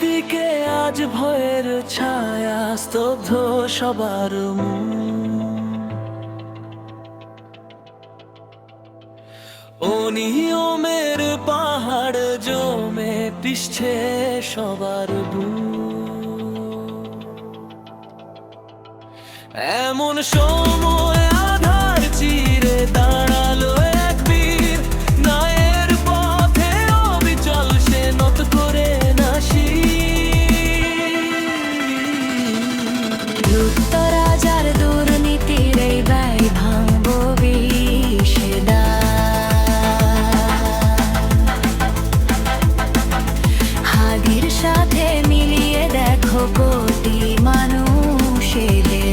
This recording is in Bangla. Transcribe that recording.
চারিদিকে আজ ভয়ের ছায়া স্তব্ধ সবার। অনিয়মের পাহাড় জমে পিছছে সবার এমন সময় দেখো কোটি মানুষের